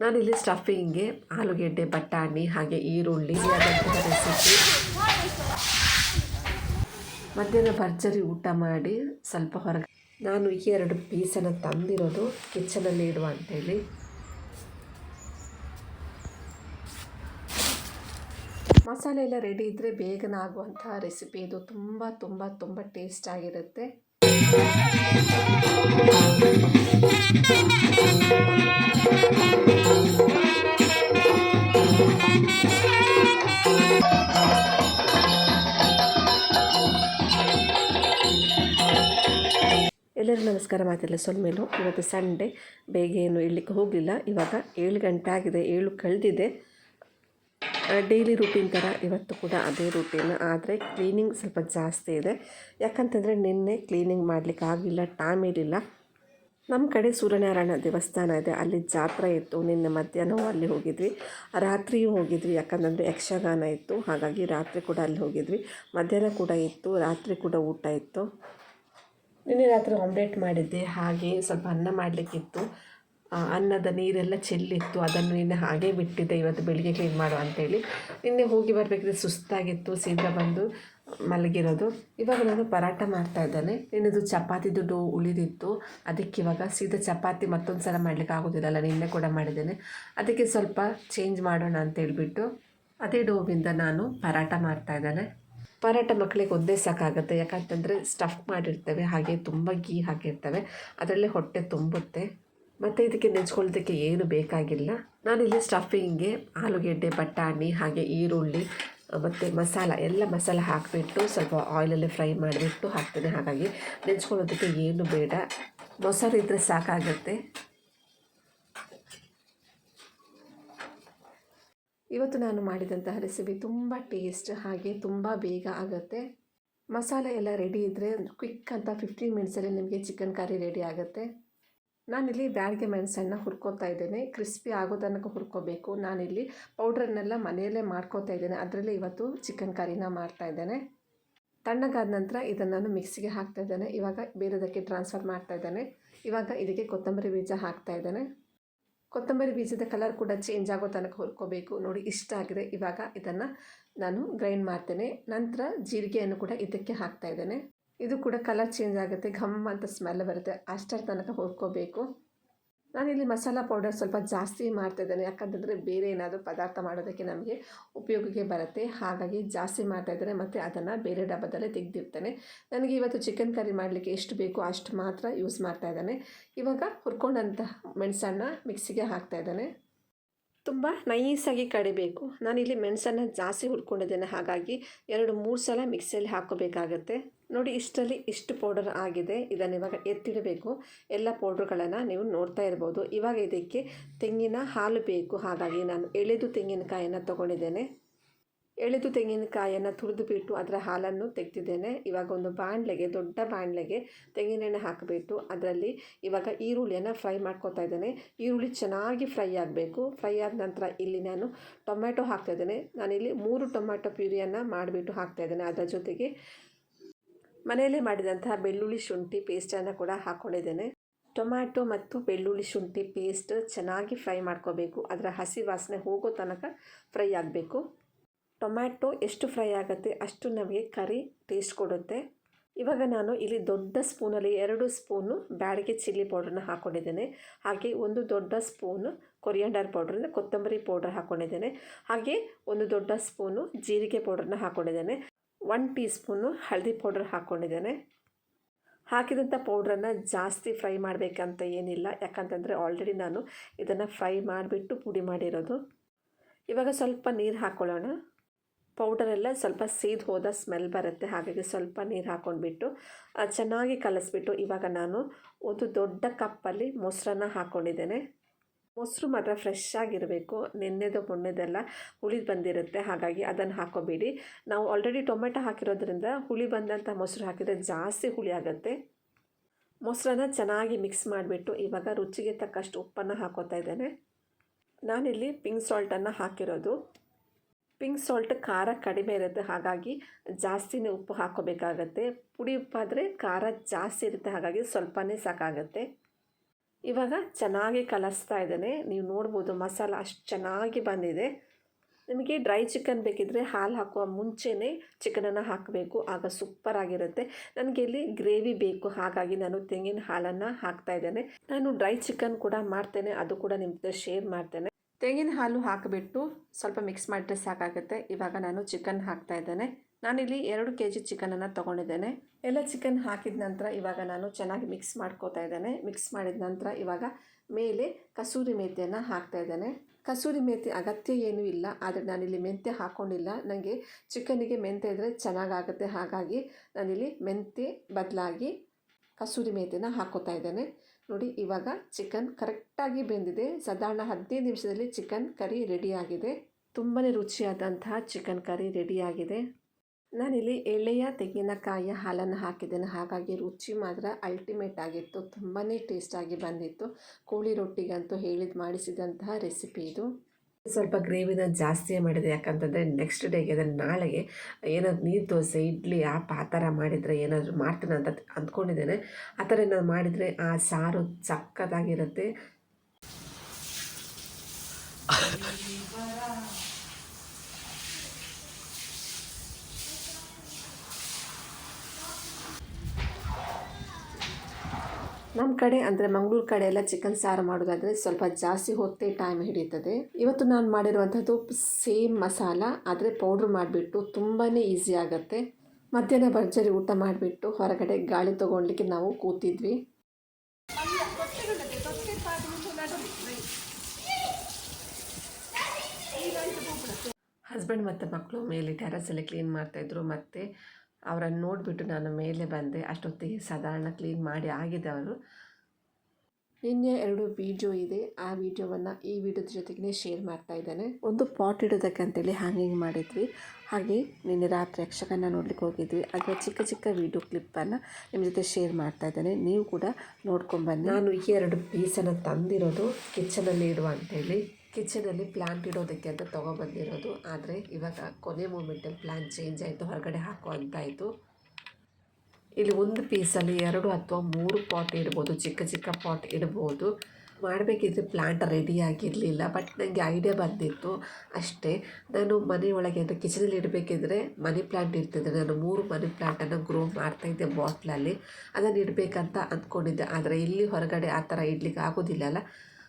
ನಾನಿಲ್ಲಿ ಸ್ಟಫಿಂಗ್ಗೆ ಆಲೂಗೆಡ್ಡೆ, ಬಟಾಣಿ, ಹಾಗೆ ಈರುಳ್ಳಿ ಆದಂತಹ ರೆಸಿಪಿ ಮಧ್ಯಾಹ್ನ ಭರ್ಜರಿ ಊಟ ಮಾಡಿ ಸ್ವಲ್ಪ ಹೊರಗೆ ನಾನು ಈ ಎರಡು ಪೀಸನ್ನು ತಂದಿರೋದು ಕಿಚನಲ್ಲಿ ಇಡುವ ಅಂತೇಳಿ. ಮಸಾಲೆ ಎಲ್ಲ ರೆಡಿ ಇದ್ದರೆ ಬೇಗನೆ ಆಗುವಂತಹ ರೆಸಿಪಿ ಇದು. ತುಂಬ ತುಂಬ ತುಂಬ ಟೇಸ್ಟ್ ಆಗಿರುತ್ತೆ. ಎಲ್ಲರಿಗೂ ನಮಸ್ಕಾರ, ಮಾತಿಲ್ಲ ಸೊಲ್ಮೇಲು. ಇವತ್ತು ಸಂಡೇ ಬೇಗ ಏನು ಇಳ್ಲಿಕ್ಕೆ ಹೋಗಲಿಲ್ಲ. ಇವಾಗ ಏಳು ಗಂಟೆ ಆಗಿದೆ, ಏಳು ಕಳೆದಿದೆ. ಡೈಲಿ ರೂಟೀನ್ ಥರ ಇವತ್ತು ಕೂಡ ಅದೇ ರೂಟೀನ್ ಆದರೆ ಕ್ಲೀನಿಂಗ್ ಸ್ವಲ್ಪ ಜಾಸ್ತಿ ಇದೆ. ಯಾಕಂತಂದರೆ ನಿನ್ನೆ ಕ್ಲೀನಿಂಗ್ ಮಾಡಲಿಕ್ಕೆ ಆಗಲಿಲ್ಲ ಟೈಮ್ ಇರಲಿಲ್ಲ ನಮ್ಮ ಕಡೆ ಸೂರ್ಯನಾರಾಯಣ ದೇವಸ್ಥಾನ ಇದೆ. ಅಲ್ಲಿ ಜಾತ್ರೆ ಇತ್ತು. ನಿನ್ನೆ ಮಧ್ಯಾಹ್ನವೂ ಅಲ್ಲಿ ಹೋಗಿದ್ವಿ. ರಾತ್ರಿಯೂ ಹೋಗಿದ್ವಿ. ಯಾಕಂತಂದರೆ ಯಕ್ಷಗಾನ ಇತ್ತು. ಹಾಗಾಗಿ ರಾತ್ರಿ ಕೂಡ ಅಲ್ಲಿ ಹೋಗಿದ್ವಿ. ಮಧ್ಯಾಹ್ನ ಕೂಡ ಇತ್ತು. ರಾತ್ರಿ ಕೂಡ ಊಟ ಇತ್ತು. ನಿನ್ನೆ ರಾತ್ರಿ ಆಮ್ಲೆಟ್ ಮಾಡಿದ್ದೆ. ಹಾಗೆ ಸ್ವಲ್ಪ ಅನ್ನ ಮಾಡಲಿಕ್ಕಿತ್ತು. ಅನ್ನದ ನೀರೆಲ್ಲ ಚೆಲ್ಲಿತ್ತು. ಅದನ್ನು ನಿನ್ನೆ ಹಾಗೆ ಬಿಟ್ಟಿದ್ದೆ. ಇವತ್ತು ಬೆಳಿಗ್ಗೆ ಕ್ಲೀನ್ ಮಾಡು ಅಂತೇಳಿ. ನಿನ್ನೆ ಹೋಗಿ ಬರಬೇಕಿದ್ರೆ ಸುಸ್ತಾಗಿತ್ತು. ಸೀದಾ ಬಂದು ಮಲಗಿರೋದು. ಇವಾಗ ನಾನು ಪರಾಟ ಮಾಡ್ತಾ ಇದ್ದಾನೆ. ನಿನ್ನದು ಚಪಾತಿದು ಡೋ ಉಳಿದಿತ್ತು. ಅದಕ್ಕೆ ಇವಾಗ ಸೀದಾ ಚಪಾತಿ ಮತ್ತೊಂದು ಸಲ ಮಾಡಲಿಕ್ಕೆ ಆಗೋದಿಲ್ಲಲ್ಲ. ನಿನ್ನೆ ಕೂಡ ಮಾಡಿದ್ದೇನೆ. ಅದಕ್ಕೆ ಸ್ವಲ್ಪ ಚೇಂಜ್ ಮಾಡೋಣ ಅಂತ ಹೇಳ್ಬಿಟ್ಟು ಅದೇ ಡೋವಿಂದ ನಾನು ಪರಾಟ ಮಾಡ್ತಾ ಇದ್ದಾನೆ. ಪರಾಟ ಮಕ್ಕಳಿಗೆ ಒಂದೇ ಸಾಕಾಗುತ್ತೆ. ಯಾಕಂತಂದರೆ ಸ್ಟಫ್ ಮಾಡಿರ್ತೇವೆ. ಹಾಗೆ ತುಂಬ ಗೀ ಹಾಕಿರ್ತವೆ. ಅದರಲ್ಲೇ ಹೊಟ್ಟೆ ತುಂಬುತ್ತೆ. ಮತ್ತು ಇದಕ್ಕೆ ನೆಂಚ್ಕೊಳ್ಳೋದಕ್ಕೆ ಏನು ಬೇಕಾಗಿಲ್ಲ. ನಾನಿಲ್ಲಿ ಸ್ಟಫಿಂಗ್ಗೆ ಆಲೂಗೆಡ್ಡೆ, ಬಟಾಣಿ, ಹಾಗೆ ಈರುಳ್ಳಿ ಮತ್ತು ಮಸಾಲ, ಎಲ್ಲ ಮಸಾಲ ಹಾಕಿಬಿಟ್ಟು ಸ್ವಲ್ಪ ಆಯಿಲಲ್ಲಿ ಫ್ರೈ ಮಾಡಿಬಿಟ್ಟು ಹಾಕ್ತೇನೆ. ಹಾಗಾಗಿ ನೆಂಚ್ಕೊಳ್ಳೋದಕ್ಕೆ ಏನು ಬೇಡ. ಮೊಸರು ಇದ್ದರೆ ಸಾಕಾಗುತ್ತೆ. ಇವತ್ತು ನಾನು ಮಾಡಿದಂತಹ ರೆಸಿಪಿ ತುಂಬ ಟೇಸ್ಟ್ ಹಾಗೆ ತುಂಬ ಬೇಗ ಆಗುತ್ತೆ. ಮಸಾಲೆ ಎಲ್ಲ ರೆಡಿ ಇದ್ದರೆ ಕ್ವಿಕ್ ಅಂತ ಫಿಫ್ಟೀನ್ ಮಿನಿಟ್ಸಲ್ಲಿ ನಿಮಗೆ ಚಿಕನ್ ಕರಿ ರೆಡಿ ಆಗುತ್ತೆ. ನಾನಿಲ್ಲಿ ಬ್ಯಾಡಿಗೆ ಮೆಣಸನ್ನ ಹುರ್ಕೊತಾ ಇದ್ದೇನೆ. ಕ್ರಿಸ್ಪಿ ಆಗೋ ತನಕ ಹುರ್ಕೋಬೇಕು. ನಾನಿಲ್ಲಿ ಪೌಡ್ರನ್ನೆಲ್ಲ ಮನೆಯಲ್ಲೇ ಮಾಡ್ಕೋತಾ ಇದ್ದೇನೆ. ಅದರಲ್ಲೇ ಇವತ್ತು ಚಿಕನ್ ಕರಿನ ಮಾಡ್ತಾ ಇದ್ದೇನೆ. ತಣ್ಣಗಾದ ನಂತರ ಇದನ್ನು ನಾನು ಮಿಕ್ಸಿಗೆ ಹಾಕ್ತಾ ಇದ್ದೇನೆ. ಇವಾಗ ಬೇರೆದಕ್ಕೆ ಟ್ರಾನ್ಸ್ಫರ್ ಮಾಡ್ತಾ ಇದ್ದೇನೆ. ಇವಾಗ ಇದಕ್ಕೆ ಕೊತ್ತಂಬರಿ ಬೀಜ ಹಾಕ್ತಾ ಇದ್ದೇನೆ. ಕೊತ್ತಂಬರಿ ಬೀಜದ ಕಲರ್ ಕೂಡ ಚೇಂಜ್ ಆಗೋ ತನಕ ಹುರ್ಕೋಬೇಕು. ನೋಡಿ, ಇಷ್ಟ ಆಗಿದೆ. ಇವಾಗ ಇದನ್ನು ನಾನು ಗ್ರೈಂಡ್ ಮಾಡ್ತೇನೆ. ನಂತರ ಜೀರಿಗೆಯನ್ನು ಕೂಡ ಇದಕ್ಕೆ ಹಾಕ್ತಾ ಇದ್ದೇನೆ. ಇದು ಕೂಡ ಕಲರ್ ಚೇಂಜ್ ಆಗುತ್ತೆ, ಘಮ್ ಅಂತ ಸ್ಮೆಲ್ ಬರುತ್ತೆ. ಅಷ್ಟರ ತನಕ ಹುರ್ಕೋಬೇಕು ನಾನಿಲ್ಲಿ ಮಸಾಲ ಪೌಡರ್ ಸ್ವಲ್ಪ ಜಾಸ್ತಿ ಮಾಡ್ತಾ ಇದ್ದೇನೆ. ಯಾಕಂತಂದರೆ ಬೇರೆ ಏನಾದರೂ ಪದಾರ್ಥ ಮಾಡೋದಕ್ಕೆ ನಮಗೆ ಉಪಯೋಗಕ್ಕೆ ಬರುತ್ತೆ. ಹಾಗಾಗಿ ಜಾಸ್ತಿ ಮಾಡ್ತಾ ಇದ್ದೇನೆ. ಮತ್ತು ಅದನ್ನು ಬೇರೆ ಡಬ್ಬದಲ್ಲೇ ತೆಗೆದಿರ್ತೇನೆ ನನಗೆ ಇವತ್ತು ಚಿಕನ್ ಕರಿ ಮಾಡಲಿಕ್ಕೆ ಎಷ್ಟು ಬೇಕೋ ಅಷ್ಟು ಮಾತ್ರ ಯೂಸ್ ಮಾಡ್ತಾ ಇದ್ದಾನೆ. ಇವಾಗ ಹುರ್ಕೊಂಡಂತಹ ಮೆಣಸನ್ನು ಮಿಕ್ಸಿಗೆ ಹಾಕ್ತಾ ಇದ್ದಾನೆ. ತುಂಬ ನೈಸಾಗಿ ಕಡಿಬೇಕು. ನಾನಿಲ್ಲಿ ಮೆಣಸನ್ನು ಜಾಸ್ತಿ ಹುರ್ಕೊಂಡಿದ್ದೇನೆ. ಹಾಗಾಗಿ ಎರಡು, ಮೂರು ಸಲ ಮಿಕ್ಸಿಯಲ್ಲಿ ಹಾಕೋಬೇಕಾಗತ್ತೆ ನೋಡಿ, ಇಷ್ಟರಲ್ಲಿ ಇಷ್ಟು ಪೌಡರ್ ಆಗಿದೆ. ಇದನ್ನು ಇವಾಗ ಎತ್ತಿಡಬೇಕು. ಎಲ್ಲ ಪೌಡ್ರುಗಳನ್ನು ನೀವು ನೋಡ್ತಾ ಇರ್ಬೋದು. ಇವಾಗ ಇದಕ್ಕೆ ತೆಂಗಿನ ಹಾಲು ಬೇಕು. ಹಾಗಾಗಿ ನಾನು ಎಳೆದು ತೆಂಗಿನಕಾಯನ್ನು ತೊಗೊಂಡಿದ್ದೇನೆ. ಎಳೆದು ತೆಂಗಿನಕಾಯನ್ನು ತುರಿದು ಬಿಟ್ಟು ಅದರ ಹಾಲನ್ನು ತೆಗೆದಿದ್ದೇನೆ. ಇವಾಗ ಒಂದು ಬಾಣಲೆಗೆ, ದೊಡ್ಡ ಬಾಣಲೆಗೆ ತೆಂಗಿನೆಣ್ಣೆ ಹಾಕಿಬಿಟ್ಟು ಅದರಲ್ಲಿ ಇವಾಗ ಈರುಳ್ಳಿಯನ್ನು ಫ್ರೈ ಮಾಡ್ಕೊತಾ ಇದ್ದೇನೆ. ಈರುಳ್ಳಿ ಚೆನ್ನಾಗಿ ಫ್ರೈ ಆಗಬೇಕು. ಫ್ರೈ ಆದ ನಂತರ ಇಲ್ಲಿ ನಾನು ಟೊಮ್ಯಾಟೊ ಹಾಕ್ತಾಯಿದ್ದೇನೆ ನಾನಿಲ್ಲಿ ಮೂರು ಟೊಮ್ಯಾಟೊ ಪ್ಯೂರಿಯನ್ನು ಮಾಡಿಬಿಟ್ಟು ಹಾಕ್ತಾ ಇದ್ದೇನೆ. ಅದರ ಜೊತೆಗೆ ಮನೆಯಲ್ಲೇ ಮಾಡಿದಂತಹ ಬೆಳ್ಳುಳ್ಳಿ ಶುಂಠಿ ಪೇಸ್ಟನ್ನು ಕೂಡ ಹಾಕ್ಕೊಂಡಿದ್ದೇನೆ ಟೊಮ್ಯಾಟೊ ಮತ್ತು ಬೆಳ್ಳುಳ್ಳಿ ಶುಂಠಿ ಪೇಸ್ಟ್ ಚೆನ್ನಾಗಿ ಫ್ರೈ ಮಾಡ್ಕೋಬೇಕು. ಅದರ ಹಸಿ ವಾಸನೆ ಹೋಗೋ ತನಕ ಫ್ರೈ ಆಗಬೇಕು. ಟೊಮ್ಯಾಟೊ ಎಷ್ಟು ಫ್ರೈ ಆಗುತ್ತೆ ಅಷ್ಟು ನಮಗೆ ಕರಿ ಟೇಸ್ಟ್ ಕೊಡುತ್ತೆ. ಇವಾಗ ನಾನು ಇಲ್ಲಿ ದೊಡ್ಡ ಸ್ಪೂನಲ್ಲಿ ಎರಡು ಸ್ಪೂನು ಬ್ಯಾಡಿಗೆ ಚಿಲ್ಲಿ ಪೌಡ್ರನ್ನ ಹಾಕ್ಕೊಂಡಿದ್ದೇನೆ ಹಾಗೆ ಒಂದು ದೊಡ್ಡ ಸ್ಪೂನು ಕೊರಿಯಂಡರ್ ಪೌಡ್ರ್ ಅಂದರೆ ಕೊತ್ತಂಬರಿ ಪೌಡ್ರ್ ಹಾಕ್ಕೊಂಡಿದ್ದೇನೆ ಹಾಗೆ ಒಂದು ದೊಡ್ಡ ಸ್ಪೂನು ಜೀರಿಗೆ ಪೌಡ್ರನ್ನ ಹಾಕ್ಕೊಂಡಿದ್ದೇನೆ ಒನ್ ಟೀ ಸ್ಪೂನು ಹಳದಿ ಪೌಡ್ರ್ ಹಾಕ್ಕೊಂಡಿದ್ದೇನೆ ಹಾಕಿದಂಥ ಪೌಡ್ರನ್ನು ಜಾಸ್ತಿ ಫ್ರೈ ಮಾಡಬೇಕಂತ ಏನಿಲ್ಲ. ಯಾಕಂತಂದರೆ ಆಲ್ರೆಡಿ ನಾನು ಇದನ್ನು ಫ್ರೈ ಮಾಡಿಬಿಟ್ಟು ಪುಡಿ ಮಾಡಿರೋದು. ಇವಾಗ ಸ್ವಲ್ಪ ನೀರು ಹಾಕ್ಕೊಳ್ಳೋಣ ಪೌಡರೆಲ್ಲ ಸ್ವಲ್ಪ ಸೀದ್ ಹೋದ ಸ್ಮೆಲ್ ಬರುತ್ತೆ, ಹಾಗಾಗಿ ಸ್ವಲ್ಪ ನೀರು ಹಾಕ್ಕೊಂಡ್ಬಿಟ್ಟು ಚೆನ್ನಾಗಿ ಕಲಸಿಬಿಟ್ಟು ಇವಾಗ ನಾನು ಒಂದು ದೊಡ್ಡ ಕಪ್ಪಲ್ಲಿ ಮೊಸರನ್ನ ಹಾಕ್ಕೊಂಡಿದ್ದೇನೆ ಮೊಸರು ಮಾತ್ರ ಫ್ರೆಶ್ ಆಗಿರಬೇಕು, ನಿನ್ನೆದು ಮೊನ್ನೆದೆಲ್ಲ ಹುಳಿ ಬಂದಿರುತ್ತೆ, ಹಾಗಾಗಿ ಅದನ್ನು ಹಾಕೋಬೇಡಿ. ನಾವು ಆಲ್ರೆಡಿ ಟೊಮೆಟೊ ಹಾಕಿರೋದ್ರಿಂದ ಹುಳಿ ಬಂದಂಥ ಮೊಸರು ಹಾಕಿದರೆ ಜಾಸ್ತಿ ಹುಳಿ ಆಗುತ್ತೆ. ಮೊಸರನ್ನ ಚೆನ್ನಾಗಿ ಮಿಕ್ಸ್ ಮಾಡಿಬಿಟ್ಟು ಇವಾಗ ರುಚಿಗೆ ತಕ್ಕಷ್ಟು ಉಪ್ಪನ್ನು ಹಾಕೋತಾ ಇದ್ದೇನೆ. ನಾನಿಲ್ಲಿ ಪಿಂಕ್ ಸಾಲ್ಟನ್ನು ಹಾಕಿರೋದು. ಪಿಂಕ್ ಸಾಲ್ಟ್, ಖಾರ ಕಡಿಮೆ ಇರುತ್ತೆ, ಹಾಗಾಗಿ ಜಾಸ್ತಿನೇ ಉಪ್ಪು ಹಾಕೋಬೇಕಾಗತ್ತೆ ಪುಡಿ ಉಪ್ಪಾದರೆ ಖಾರ ಜಾಸ್ತಿ ಇರುತ್ತೆ, ಹಾಗಾಗಿ ಸ್ವಲ್ಪನೇ ಸಾಕಾಗತ್ತೆ. ಇವಾಗ ಚೆನ್ನಾಗಿ ಕಲಿಸ್ತಾ ಇದ್ದೇನೆ. ನೀವು ನೋಡ್ಬೋದು ಮಸಾಲ ಅಷ್ಟು ಚೆನ್ನಾಗಿ ಬಂದಿದೆ. ನಿಮಗೆ ಡ್ರೈ ಚಿಕನ್ ಬೇಕಿದ್ದರೆ ಹಾಲು ಹಾಕುವ ಮುಂಚೆನೇ ಚಿಕನನ್ನು ಹಾಕಬೇಕು, ಆಗ ಸೂಪರ್ ಆಗಿರುತ್ತೆ ನನಗೆ ಇಲ್ಲಿ ಗ್ರೇವಿ ಬೇಕು, ಹಾಗಾಗಿ ನಾನು ತೆಂಗಿನ ಹಾಲನ್ನು ಹಾಕ್ತಾ ಇದ್ದೇನೆ. ನಾನು ಡ್ರೈ ಚಿಕನ್ ಕೂಡ ಮಾಡ್ತೇನೆ, ಅದು ಕೂಡ ನಿಮ್ಮ ಶೇರ್ ಮಾಡ್ತೇನೆ. ತೆಂಗಿನ ಹಾಲು ಹಾಕಿಬಿಟ್ಟು ಸ್ವಲ್ಪ ಮಿಕ್ಸ್ ಮಾಡಿದ್ರೆ ಸಾಕಾಗುತ್ತೆ. ಇವಾಗ ನಾನು ಚಿಕನ್ ಹಾಕ್ತಾ ಇದ್ದೇನೆ. ನಾನಿಲ್ಲಿ ಎರಡು ಕೆ ಜಿ ಚಿಕನನ್ನು ತೊಗೊಂಡಿದ್ದೇನೆ. ಎಲ್ಲ ಚಿಕನ್ ಹಾಕಿದ ನಂತರ ಇವಾಗ ನಾನು ಚೆನ್ನಾಗಿ ಮಿಕ್ಸ್ ಮಾಡ್ಕೋತಾ ಇದ್ದೇನೆ. ಮಿಕ್ಸ್ ಮಾಡಿದ ನಂತರ ಇವಾಗ ಮೇಲೆ ಕಸೂರಿ ಮೇಥಿಯನ್ನು ಹಾಕ್ತಾ ಇದ್ದೇನೆ. ಕಸೂರಿ ಮೇತಿ ಅಗತ್ಯ ಏನೂ ಇಲ್ಲ, ಆದರೆ ನಾನಿಲ್ಲಿ ಮೆಂತ್ಯ ಹಾಕ್ಕೊಂಡಿಲ್ಲ ನನಗೆ ಚಿಕನಿಗೆ ಮೆಂತ್ಯ ಇದ್ದರೆ ಚೆನ್ನಾಗಾಗುತ್ತೆ. ಹಾಗಾಗಿ ನಾನಿಲ್ಲಿ ಮೆಂತ್ಯ ಬದಲಾಗಿ ಕಸೂರಿ ಮೇಥಿನ ಹಾಕೋತಾ ಇದ್ದೇನೆ. ನೋಡಿ, ಇವಾಗ ಚಿಕನ್ ಕರೆಕ್ಟಾಗಿ ಬೆಂದಿದೆ. ಸಾಧಾರಣ ಹದಿನೈದು ನಿಮಿಷದಲ್ಲಿ ಚಿಕನ್ ಕರಿ ರೆಡಿಯಾಗಿದೆ. ತುಂಬಾ ರುಚಿಯಾದಂತಹ ಚಿಕನ್ ಕರಿ ರೆಡಿಯಾಗಿದೆ. ನಾನಿಲ್ಲಿ ಎಳೆಯ ತೆಂಗಿನಕಾಯಿಯ ಹಾಲನ್ನು ಹಾಕಿದ್ದೇನೆ. ಹಾಗಾಗಿ ರುಚಿ ಮಾತ್ರ ಅಲ್ಟಿಮೇಟ್ ಆಗಿತ್ತು. ತುಂಬಾ ಟೇಸ್ಟಾಗಿ ಬಂದಿತ್ತು. ಕೋಳಿ ರೊಟ್ಟಿಗಂತೂ ಹೇಳಿದ ಮಾಡಿಸಿದಂತಹ ರೆಸಿಪಿ ಇದು. ಸ್ವಲ್ಪ ಗ್ರೇವಿನ ಜಾಸ್ತಿಯೇ ಮಾಡಿದೆ. ಯಾಕಂತಂದರೆ ನೆಕ್ಸ್ಟ್ ಡೇಗೆ ಅದನ್ನು ನಾಳೆಗೆ ಏನಾದ್ರು ನೀರು ದೋಸೆ ಇಡ್ಲಿ, ಆಪ್ ಆ ಥರ ಮಾಡಿದರೆ ಏನಾದರೂ ಮಾಡ್ತೀನಿ ಅಂತ ಅಂದ್ಕೊಂಡಿದ್ದೇನೆ. ಆ ಥರ ಏನಾದ್ರು ಮಾಡಿದರೆ ಆ ಸಾರು ಸಕ್ಕತ್ತಾಗಿರುತ್ತೆ ನಮ್ಮ ಕಡೆ ಅಂದರೆ ಮಂಗಳೂರು ಕಡೆ ಎಲ್ಲ ಚಿಕನ್ ಸಾರು ಮಾಡೋದಾದರೆ ಸ್ವಲ್ಪ ಜಾಸ್ತಿ ಹೊತ್ತೇ ಟೈಮ್ ಹಿಡಿತದೆ. ಇವತ್ತು ನಾನು ಮಾಡಿರುವಂಥದ್ದು ಸೇಮ್ ಮಸಾಲ, ಆದರೆ ಪೌಡ್ರ್ ಮಾಡಿಬಿಟ್ಟು ತುಂಬಾ ಈಸಿ ಆಗುತ್ತೆ. ಮಧ್ಯಾಹ್ನ ಭರ್ಜರಿ ಊಟ ಮಾಡಿಬಿಟ್ಟು ಹೊರಗಡೆ ಗಾಳಿ ತೊಗೊಳ್ಲಿಕ್ಕೆ ನಾವು ಕೂತಿದ್ವಿ. ಹಸ್ಬೆಂಡ್ ಮತ್ತು ಮಕ್ಕಳು ಮೇಲೆ ಟೆರಸಲ್ಲಿ ಕ್ಲೀನ್ ಮಾಡ್ತಾಯಿದ್ರು ಮತ್ತು ಅವರನ್ನು ನೋಡಿಬಿಟ್ಟು ನಾನು ಮೇಲೆ ಬಂದೆ. ಅಷ್ಟೊತ್ತಿಗೆ ಸಾಧಾರಣ ಕ್ಲೀನ್ ಮಾಡಿ ಆಗಿದೆ ಅವರು. ನಿನ್ನೆ ಎರಡು ವಿಡಿಯೋ ಇದೆ. ಆ ವೀಡಿಯೋವನ್ನು ಈ ವಿಡಿಯೋದ ಜೊತೆಗೇ ಶೇರ್ ಮಾಡ್ತಾ ಇದ್ದಾನೆ. ಒಂದು ಪಾಟ್ ಇಡೋದಕ್ಕೆ ಅಂತೇಳಿ ಹ್ಯಾಂಗಿಂಗ್ ಮಾಡಿದ್ವಿ. ಹಾಗೆ ನಿನ್ನೆ ರಾತ್ರಿ ಯಕ್ಷಗಾನ ನೋಡ್ಲಿಕ್ಕೆ ಹೋಗಿದ್ವಿ. ಅದರ ಚಿಕ್ಕ ಚಿಕ್ಕ ವಿಡಿಯೋ ಕ್ಲಿಪ್ಪನ್ನು ನಿಮ್ಮ ಜೊತೆ ಶೇರ್ ಮಾಡ್ತಾ ಇದ್ದಾನೆ. ನೀವು ಕೂಡ ನೋಡ್ಕೊಂಬನ್ನಿ ನಾನು ಈ ಎರಡು ಪೀಸನ್ನು ತಂದಿರೋದು ಕಿಚನಲ್ಲಿ ಇಡುವ ಅಂತೇಳಿ. ಕಿಚನಲ್ಲಿ ಪ್ಲ್ಯಾಂಟ್ ಇಡೋದಕ್ಕೆ ಅಂತ ತೊಗೊಬಂದಿರೋದು. ಆದರೆ ಇವಾಗ ಕೊನೆ ಮೂಮೆಂಟಲ್ಲಿ ಪ್ಲ್ಯಾನ್ ಚೇಂಜ್ ಆಯಿತು, ಹೊರಗಡೆ ಹಾಕೋ ಅಂತಾಯಿತು ಇಲ್ಲಿ ಒಂದು ಪೀಸಲ್ಲಿ ಎರಡು ಅಥವಾ ಮೂರು ಪಾಟ್ ಇಡ್ಬೋದು, ಚಿಕ್ಕ ಚಿಕ್ಕ ಪಾಟ್ ಇಡ್ಬೋದು. ಮಾಡಬೇಕಿದ್ರೆ ಪ್ಲ್ಯಾಂಟ್ ರೆಡಿ ಆಗಿರಲಿಲ್ಲ ಬಟ್ ನನಗೆ ಐಡಿಯಾ ಬಂದಿತ್ತು ಅಷ್ಟೇ. ನಾನು ಮನೆಯೊಳಗೆ ಅಂದರೆ ಕಿಚನಲ್ಲಿ ಇಡಬೇಕಿದ್ರೆ ಮನಿ ಪ್ಲ್ಯಾಂಟ್ ಇರ್ತಿದ್ದೆ ನಾನು ಮೂರು ಮನಿ ಪ್ಲ್ಯಾಂಟನ್ನು ಗ್ರೋ ಮಾಡ್ತಾಯಿದ್ದೆ ಬಾಟ್ಲಲ್ಲಿ ಅದನ್ನು ಇಡಬೇಕಂತ ಅಂದ್ಕೊಂಡಿದ್ದೆ. ಆದರೆ ಇಲ್ಲಿ ಹೊರಗಡೆ ಆ ಥರ ಇಡ್ಲಿಕ್ಕೆ ಆಗೋದಿಲ್ಲಲ್ಲ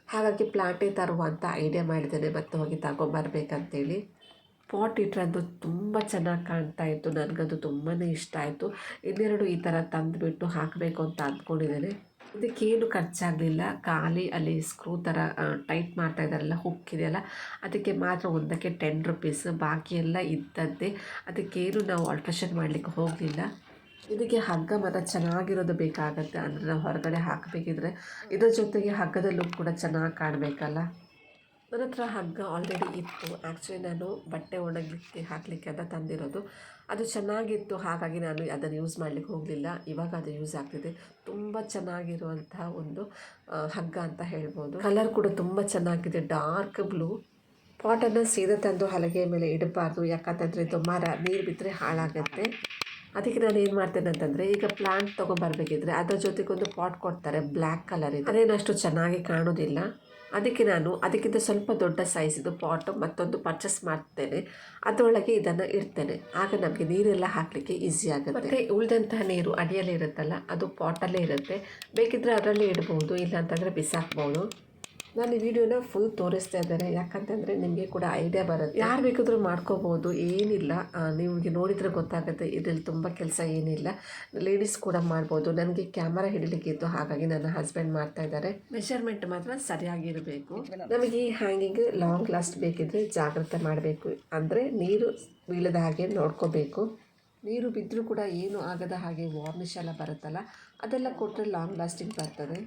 ಹಾಗಾಗಿ ಪ್ಲಾಂಟೇ ತರುವ ಅಂತ ಐಡಿಯಾ ಮಾಡಿದ್ದೇನೆ. ಮತ್ತೆ ಹೋಗಿ ತಗೊಂಬರ್ಬೇಕಂತೇಳಿ. ಪಾಟ್ ಇಟ್ರೆ ಅದು ತುಂಬ ಚೆನ್ನಾಗಿ ಕಾಣ್ತಾ ಇತ್ತು. ನನಗದು ತುಂಬಾ ಇಷ್ಟ ಆಯಿತು. ಇನ್ನೆರಡು ಈ ಥರ ತಂದುಬಿಟ್ಟು ಹಾಕಬೇಕು ಅಂತ ಅಂದ್ಕೊಂಡಿದ್ದೇನೆ ಇದಕ್ಕೇನು ಖರ್ಚಾಗಲಿಲ್ಲ. ಖಾಲಿ ಅಲ್ಲಿ ಸ್ಕ್ರೂ ಥರ ಟೈಟ್ ಮಾಡ್ತಾ ಇದ್ದಾರಲ್ಲ ಹುಕ್ ಇದೆಯಲ್ಲ, ಅದಕ್ಕೆ ಮಾತ್ರ ಒಂದಕ್ಕೆ ಟೆನ್ ರುಪೀಸ್ ಬಾಕಿ ಎಲ್ಲ ಇದ್ದದ್ದೇ. ಅದಕ್ಕೇನು ನಾವು ಆಲ್ಟ್ರೇಷನ್ ಮಾಡಲಿಕ್ಕೆ ಹೋಗಲಿಲ್ಲ. ಇದಕ್ಕೆ ಹಗ್ಗ ಮಾತ್ರ ಚೆನ್ನಾಗಿರೋದು ಬೇಕಾಗತ್ತೆ ಅಂದರೆ ನಾವು ಹೊರಗಡೆ ಹಾಕಬೇಕಿದ್ರೆ. ಇದರ ಜೊತೆಗೆ ಹಗ್ಗದ ಲುಕ್ ಕೂಡ ಚೆನ್ನಾಗಿ ಕಾಣಬೇಕಲ್ಲ? ನನ್ನ ಹತ್ರ ಹಗ್ಗ ಆಲ್ರೆಡಿ ಇತ್ತು. ಆ್ಯಕ್ಚುಲಿ ನಾನು ಬಟ್ಟೆ ಒಣಗಲಿಕ್ಕೆ ಹಾಕಲಿಕ್ಕೆ ಅಂತ ತಂದಿರೋದು. ಅದು ಚೆನ್ನಾಗಿತ್ತು. ಹಾಗಾಗಿ ನಾನು ಅದನ್ನು ಯೂಸ್ ಮಾಡಲಿಕ್ಕೆ ಹೋಗಲಿಲ್ಲ. ಇವಾಗ ಅದು ಯೂಸ್ ಆಗ್ತಿದೆ. ತುಂಬ ಚೆನ್ನಾಗಿರುವಂತಹ ಒಂದು ಹಗ್ಗ ಅಂತ ಹೇಳ್ಬೋದು. ಕಲರ್ ಕೂಡ ತುಂಬ ಚೆನ್ನಾಗಿದೆ. ಡಾರ್ಕ್ ಬ್ಲೂ ಪಾಟನ್ನು ಸೀದಾ ತಂದು ಹಲಗೆ ಮೇಲೆ ಇಡಬಾರ್ದು. ಯಾಕಂತಂದರೆ ಇದು ಮರ ನೀರು ಬಿದ್ದರೆ ಹಾಳಾಗುತ್ತೆ. ಅದಕ್ಕೆ ನಾನು ಏನು ಮಾಡ್ತೇನೆ ಅಂತಂದರೆ, ಈಗ ಪ್ಲಾಂಟ್ ತೊಗೊಂಬರ್ಬೇಕಿದ್ರೆ ಅದರ ಜೊತೆಗೆ ಒಂದು ಪಾಟ್ ಕೊಡ್ತಾರೆ ಬ್ಲ್ಯಾಕ್ ಕಲರ್ ಇದೆ. ಅದೇನು ಚೆನ್ನಾಗಿ ಕಾಣೋದಿಲ್ಲ. ಅದಕ್ಕೆ ನಾನು ಅದಕ್ಕಿಂತ ಸ್ವಲ್ಪ ದೊಡ್ಡ ಸೈಜಿದು ಪಾಟ್ ಮತ್ತೊಂದು ಪರ್ಚೇಸ್ ಮಾಡ್ತೇನೆ. ಅದರೊಳಗೆ ಇದನ್ನು ಇಡ್ತೇನೆ. ಆಗ ನಮಗೆ ನೀರೆಲ್ಲ ಹಾಕಲಿಕ್ಕೆ ಈಸಿ ಆಗುತ್ತೆ. ಮತ್ತು ಉಳಿದಂತಹ ನೀರು ಅಡಿಯಲ್ಲಿ ಇರುತ್ತಲ್ಲ, ಅದು ಪಾಟಲ್ಲೇ ಇರುತ್ತೆ. ಬೇಕಿದ್ದರೆ ಅದರಲ್ಲೇ ಇಡ್ಬೋದು ಇಲ್ಲ ಅಂತಂದರೆ ಬಿಸಾಕ್ಬೋದು. ನಾನು ಈ ವಿಡಿಯೋನ ಫುಲ್ ತೋರಿಸ್ತಾ ಇದ್ದಾರೆ ಯಾಕಂತಂದರೆ ನಿಮಗೆ ಕೂಡ ಐಡಿಯಾ ಬರುತ್ತೆ. ಯಾರು ಬೇಕಾದರೂ ಮಾಡ್ಕೋಬೋದು. ಏನಿಲ್ಲ. ನಿಮಗೆ ನೋಡಿದರೆ ಗೊತ್ತಾಗುತ್ತೆ. ಇದರಲ್ಲಿ ತುಂಬ ಕೆಲಸ ಏನಿಲ್ಲ. ಲೇಡೀಸ್ ಕೂಡ ಮಾಡ್ಬೋದು. ನನಗೆ ಕ್ಯಾಮರಾ ಹಿಡಿಲಿಕ್ಕಿತ್ತು ಹಾಗಾಗಿ ನನ್ನ ಹಸ್ಬೆಂಡ್ ಮಾಡ್ತಾ ಇದ್ದಾರೆ. ಮೆಷರ್ಮೆಂಟ್ ಮಾತ್ರ ಸರಿಯಾಗಿರಬೇಕು. ನಮಗೆ ಈ ಹ್ಯಾಂಗಿಂಗ್ ಲಾಂಗ್ ಲಾಸ್ಟ್ ಬೇಕಿದ್ರೆ ಜಾಗ್ರತೆ ಮಾಡಬೇಕು. ಅಂದರೆ ನೀರು ಬೀಳದ ಹಾಗೆ ನೋಡ್ಕೋಬೇಕು. ನೀರು ಬಿದ್ದರೂ ಕೂಡ ಏನು ಆಗದ ಹಾಗೆ ವಾರ್ನಿಷ್ ಎಲ್ಲ ಬರುತ್ತಲ್ಲ, ಅದೆಲ್ಲ ಕೊಟ್ಟರೆ ಲಾಂಗ್ ಲಾಸ್ಟಿಂಗ್ ಬರ್ತದೆ.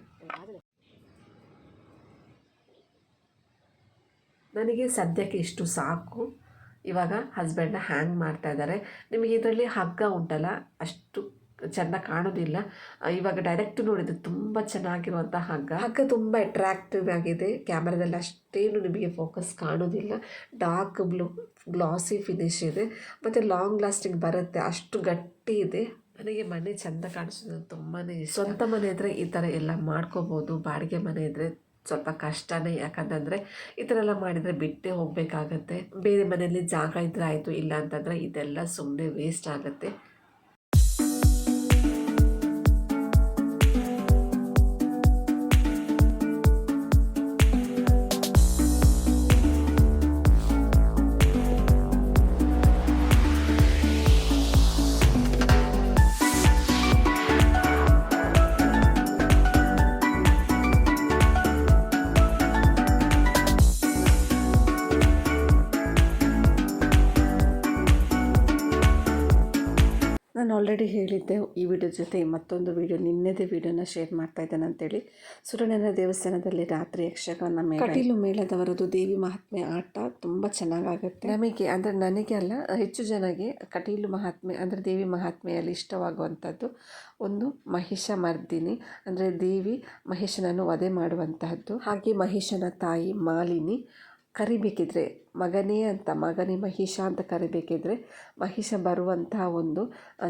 ನನಗೆ ಸದ್ಯಕ್ಕೆ ಇಷ್ಟು ಸಾಕು. ಇವಾಗ ಹಸ್ಬೆಂಡ್ನ ಹ್ಯಾಂಗ್ ಮಾಡ್ತಾ ಇದ್ದಾರೆ. ನಿಮಗೆ ಇದರಲ್ಲಿ ಹಗ್ಗ ಉಂಟಲ್ಲ, ಅಷ್ಟು ಚೆಂದ ಕಾಣೋದಿಲ್ಲ. ಇವಾಗ ಡೈರೆಕ್ಟ್ ನೋಡಿದ್ರೆ ತುಂಬ ಚೆನ್ನಾಗಿರುವಂಥ ಹಗ್ಗ. ಹಗ್ಗ ತುಂಬ ಅಟ್ರಾಕ್ಟಿವ್ ಆಗಿದೆ. ಕ್ಯಾಮ್ರಾದಲ್ಲಿ ಅಷ್ಟೇನು ನಿಮಗೆ ಫೋಕಸ್ ಕಾಣೋದಿಲ್ಲ. ಡಾರ್ಕ್ ಬ್ಲೂ ಗ್ಲಾಸಿ ಫಿನಿಶ್ ಇದೆ. ಮತ್ತು ಲಾಂಗ್ ಲಾಸ್ಟಿಂಗ್ ಬರುತ್ತೆ. ಅಷ್ಟು ಗಟ್ಟಿ ಇದೆ. ನನಗೆ ಮನೆ ಚೆಂದ ಕಾಣಿಸೋದು ತುಂಬಾ ಇಷ್ಟ. ಸ್ವಂತ ಮನೆ ಇದ್ದರೆ ಈ ಥರ ಎಲ್ಲ ಮಾಡ್ಕೋಬೋದು. ಬಾಡಿಗೆ ಮನೆ ಇದ್ದರೆ ಸ್ವಲ್ಪ ಕಷ್ಟನೇ. ಯಾಕಂತಂದರೆ ಈ ಥರ ಎಲ್ಲ ಮಾಡಿದರೆ ಬಿಟ್ಟೇ ಹೋಗಬೇಕಾಗತ್ತೆ. ಬೇರೆ ಮನೆಯಲ್ಲಿ ಜಾಗ ಇದ್ದರೆ ಆಯಿತು, ಇಲ್ಲ ಅಂತಂದರೆ ಇದೆಲ್ಲ ಸುಮ್ಮನೆ ವೇಸ್ಟ್ ಆಗುತ್ತೆ. ಆಲ್ರೆಡಿ ಹೇಳಿದ್ದೆ ಈ ವಿಡಿಯೋ ಜೊತೆ ಮತ್ತೊಂದು ವಿಡಿಯೋ ನಿನ್ನೆದೇ ವಿಡಿಯೋನ ಶೇರ್ ಮಾಡ್ತಾ ಇದ್ದೇನೆ ಅಂತೇಳಿ. ಸುರಣ್ಣನ ದೇವಸ್ಥಾನದಲ್ಲಿ ರಾತ್ರಿ ಯಕ್ಷಗಾನ ಮೇಳ. ಕಟೀಲು ಮೇಳದವರದು ದೇವಿ ಮಹಾತ್ಮೆ ಆಟ ತುಂಬ ಚೆನ್ನಾಗಾಗುತ್ತೆ. ನಮಗೆ ಅಂದರೆ ನನಗೆ ಅಲ್ಲ ಹೆಚ್ಚು ಜನಗೆ ಕಟೀಲು ಮಹಾತ್ಮೆ ಅಂದರೆ ದೇವಿ ಮಹಾತ್ಮೆಯಲ್ಲಿ ಇಷ್ಟವಾಗುವಂಥದ್ದು ಒಂದು ಮಹಿಷ ಮರ್ದಿನಿ ಅಂದರೆ ದೇವಿ ಮಹೇಶನನ್ನು ವಧೆ ಮಾಡುವಂತಹದ್ದು. ಹಾಗೆ ಮಹಿಷನ ತಾಯಿ ಮಾಲಿನಿ ಕರಿಬೇಕಿದ್ರೆ ಮಗನೇ ಅಂತ, ಮಗನೇ ಮಹಿಷ ಅಂತ ಕರಿಬೇಕಿದ್ರೆ ಮಹಿಷ ಬರುವಂತಹ ಒಂದು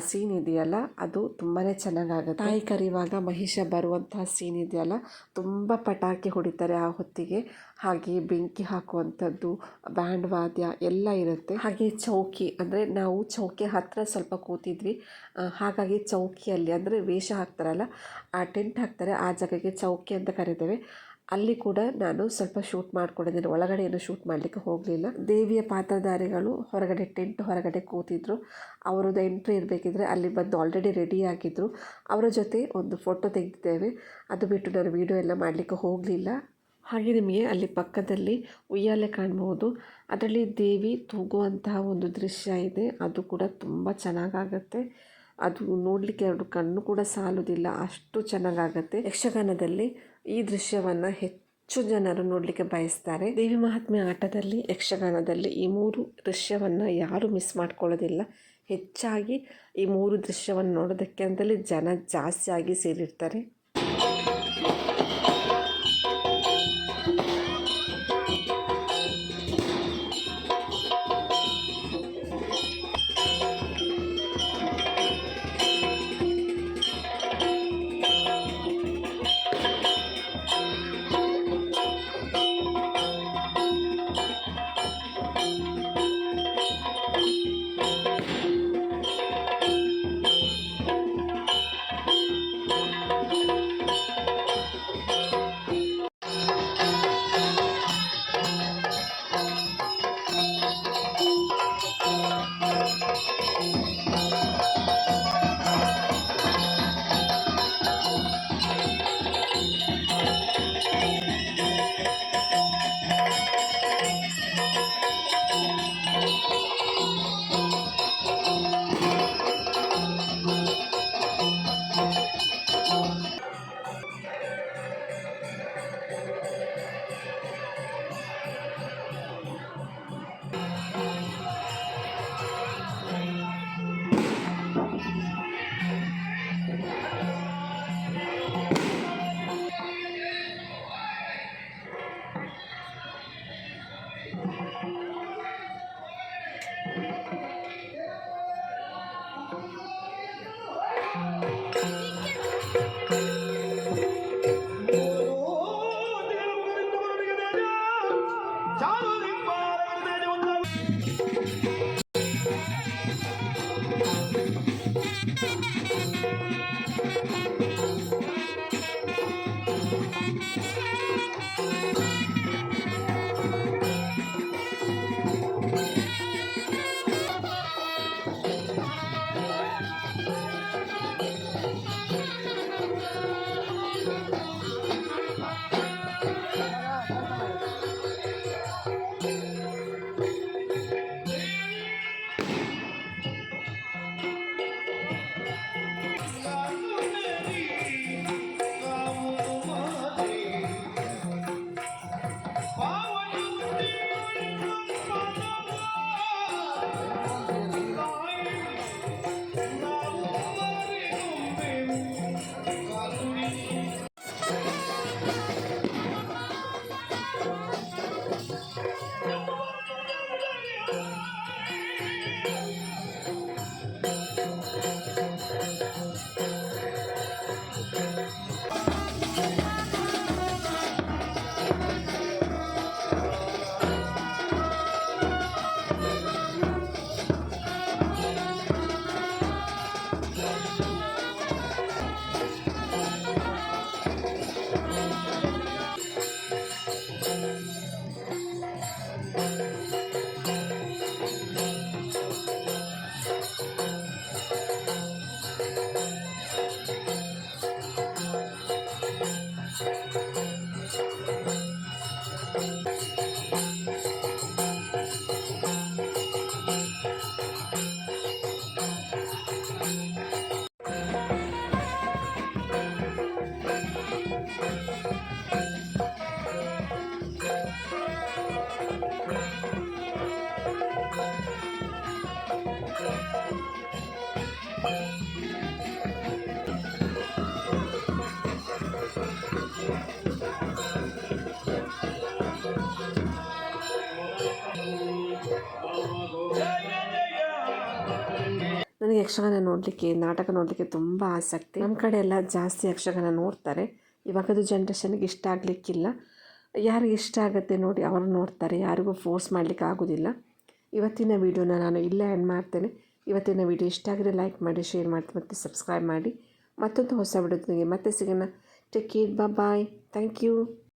ಸೀನ್ ಇದೆಯಲ್ಲ, ಅದು ತುಂಬಾ ಚೆನ್ನಾಗಾಗುತ್ತೆ. ತಾಯಿ ಕರಿವಾಗ ಮಹಿಷ ಬರುವಂತಹ ಸೀನ್ ಇದೆಯಲ್ಲ, ತುಂಬ ಪಟಾಕಿ ಹೊಡಿತಾರೆ ಆ ಹೊತ್ತಿಗೆ. ಹಾಗೆ ಬೆಂಕಿ ಹಾಕುವಂಥದ್ದು, ಬ್ಯಾಂಡ್ ವಾದ್ಯ ಎಲ್ಲ ಇರುತ್ತೆ. ಹಾಗೆ ಚೌಕಿ, ಅಂದರೆ ನಾವು ಚೌಕಿ ಹತ್ತಿರ ಸ್ವಲ್ಪ ಕೂತಿದ್ವಿ. ಹಾಗಾಗಿ ಚೌಕಿಯಲ್ಲಿ, ಅಂದರೆ ವೇಷ ಹಾಕ್ತಾರಲ್ಲ, ಆ ಟೆಂಟ್ ಹಾಕ್ತಾರೆ, ಆ ಜಾಗಕ್ಕೆ ಚೌಕಿ ಅಂತ ಕರಿತೇವೆ. ಅಲ್ಲಿ ಕೂಡ ನಾನು ಸ್ವಲ್ಪ ಶೂಟ್ ಮಾಡಿಕೊಡೋದಿಲ್ಲ ಒಳಗಡೆ ಏನು ಶೂಟ್ ಮಾಡಲಿಕ್ಕೆ ಹೋಗಲಿಲ್ಲ. ದೇವಿಯ ಪಾತ್ರಧಾರಿಗಳು ಹೊರಗಡೆ ಟೆಂಟ್ ಹೊರಗಡೆ ಕೂತಿದ್ರು. ಅವರದ್ದು ಎಂಟ್ರಿ ಇರಬೇಕಿದ್ರೆ ಅಲ್ಲಿ ಬಂದು ಆಲ್ರೆಡಿ ರೆಡಿ ಆಗಿದ್ದರು ಅವರ ಜೊತೆ ಒಂದು ಫೋಟೋ ತೆಗೆದಿದ್ದೇವೆ. ಅದು ಬಿಟ್ಟು ನಾನು ವೀಡಿಯೋ ಎಲ್ಲ ಮಾಡಲಿಕ್ಕೆ ಹೋಗಲಿಲ್ಲ. ಹಾಗೆ ನಿಮಗೆ ಅಲ್ಲಿ ಪಕ್ಕದಲ್ಲಿ ಉಯ್ಯಾಲೆ ಕಾಣ್ಬೋದು. ಅದರಲ್ಲಿ ದೇವಿ ತೂಗುವಂತಹ ಒಂದು ದೃಶ್ಯ ಇದೆ. ಅದು ಕೂಡ ತುಂಬ ಚೆನ್ನಾಗಾಗತ್ತೆ. ಅದು ನೋಡಲಿಕ್ಕೆ ಎರಡು ಕಣ್ಣು ಕೂಡ ಸಾಲುವುದಿಲ್ಲ ಅಷ್ಟು ಚೆನ್ನಾಗಾಗತ್ತೆ. ಯಕ್ಷಗಾನದಲ್ಲಿ ಈ ದೃಶ್ಯವನ್ನು ಹೆಚ್ಚು ಜನರು ನೋಡಲಿಕ್ಕೆ ಬಯಸ್ತಾರೆ. ದೇವಿ ಮಹಾತ್ಮೆ ಆಟದಲ್ಲಿ, ಯಕ್ಷಗಾನದಲ್ಲಿ ಈ ಮೂರು ದೃಶ್ಯವನ್ನು ಯಾರು ಮಿಸ್ ಮಾಡ್ಕೊಳ್ಳೋದಿಲ್ಲ. ಹೆಚ್ಚಾಗಿ ಈ ಮೂರು ದೃಶ್ಯವನ್ನು ನೋಡೋದಕ್ಕೆ ಅಂತಲೇ ಜನ ಜಾಸ್ತಿಯಾಗಿ ಸೇರಿರ್ತಾರೆ. ಯಕ್ಷಗಾನ ನೋಡಲಿಕ್ಕೆ, ನಾಟಕ ನೋಡಲಿಕ್ಕೆ ತುಂಬ ಆಸಕ್ತಿ. ನಮ್ಮ ಕಡೆ ಎಲ್ಲ ಜಾಸ್ತಿ ಯಕ್ಷಗಾನ ನೋಡ್ತಾರೆ. ಇವಾಗದು ಜನ್ರೇಷನ್ಗೆ ಇಷ್ಟ ಆಗಲಿಕ್ಕಿಲ್ಲ. ಯಾರಿಗೆ ಇಷ್ಟ ಆಗುತ್ತೆ ನೋಡಿ ಅವರು ನೋಡ್ತಾರೆ. ಯಾರಿಗೂ ಫೋರ್ಸ್ ಮಾಡಲಿಕ್ಕೆ ಆಗೋದಿಲ್ಲ. ಇವತ್ತಿನ ವೀಡಿಯೋನ ನಾನು ಇಲ್ಲೇ ಎಂಡ್ ಮಾಡ್ತೇನೆ. ಇವತ್ತಿನ ವೀಡಿಯೋ ಇಷ್ಟ ಆಗಿದ್ರೆ ಲೈಕ್ ಮಾಡಿ ಶೇರ್ ಮಾಡಿ ಮತ್ತು ಸಬ್ಸ್ಕ್ರೈಬ್ ಮಾಡಿ. ಮತ್ತೊಂದು ಹೊಸ ವಿಡಿಯೋದೊಂದಿಗೆ ಮತ್ತೆ ಸಿಗೋಣ. Take care bye thank you